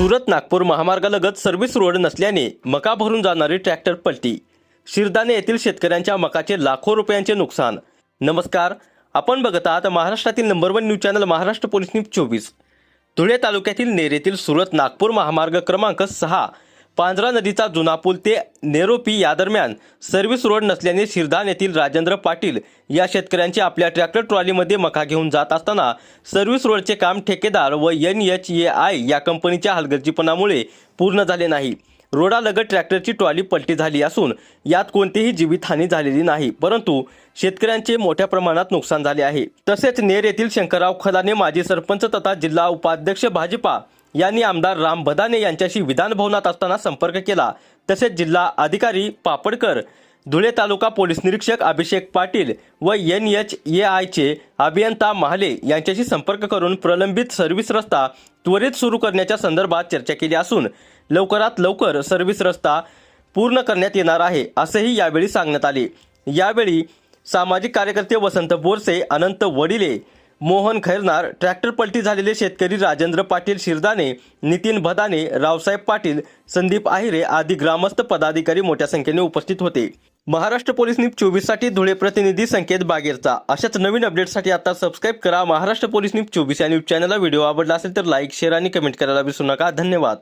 सुरत नागपूर महामार्गालगत service road नसल्याने मका भरून जाणारी ट्रॅक्टर पलटी. शिरदाने येथील शेतकऱ्यांच्या मकाचे लाखो रुपयांचे नुकसान. नमस्कार आपण बघत आहात महाराष्ट्रातील number one news channel Maharashtra police news चोवीस. धुळे तालुक्यातील नेर येथील सुरत नागपूर महामार्ग क्रमांक सहा पांजरा नदीचा जुना पूल ते नेरोपी या दरम्यान सर्व्हिस रोड नसल्याने शिरदान येथील राजेंद्र पाटील या शेतकऱ्यांचे आपल्या ट्रॅक्टर ट्रॉलीमध्ये मका घेऊन जात असताना सर्व्हिस रोडचे काम ठेकेदार व एन एच ए आय या कंपनीच्या हलगर्जीपणामुळे पूर्ण झाले नाही. रोडालगत ट्रॅक्टरची ट्रॉली पलटी झाली असून यात कोणतीही जीवितहानी झालेली नाही परंतु शेतकऱ्यांचे मोठ्या प्रमाणात नुकसान झाले आहे. तसेच नेर येथील शंकरराव खदाने माजी सरपंच तथा जिल्हा उपाध्यक्ष भाजपा यांनी आमदार राम भदाने यांच्याशी विधान भवनात असताना संपर्क केला. तसेच जिल्हा अधिकारी पापडकर धुळे तालुका पोलीस निरीक्षक अभिषेक पाटील व एन एच ए आयचे अभियंता महाले यांच्याशी संपर्क करून प्रलंबित सर्व्हिस रस्ता त्वरित सुरू करण्याच्या संदर्भात चर्चा केली असून लवकरात लवकर सर्व्हिस रस्ता पूर्ण करण्यात येणार आहे असेही यावेळी सांगण्यात आले. यावेळी सामाजिक कार्यकर्ते वसंत बोरसे अनंत वडिले मोहन खैरनार ट्रॅक्टर पलटी झालेले शेतकरी राजेंद्र पाटील शिरदाने नितीन भदाने रावसाहेब पाटील संदीप आहिरे आदी ग्रामस्थ पदाधिकारी मोठ्या संख्येने उपस्थित होते. महाराष्ट्र पोलीस न्यूज चोवीससाठी धुळे प्रतिनिधी संकेत बागेरचा. अशाच नवीन अपडेटसाठी आता सबस्क्राईब करा महाराष्ट्र पोलीस न्यूज चोवीस या न्यूज चॅनलला व्हिडिओ आवडला असेल तर लाईक शेअर आणि कमेंट करायला विसरू नका. धन्यवाद.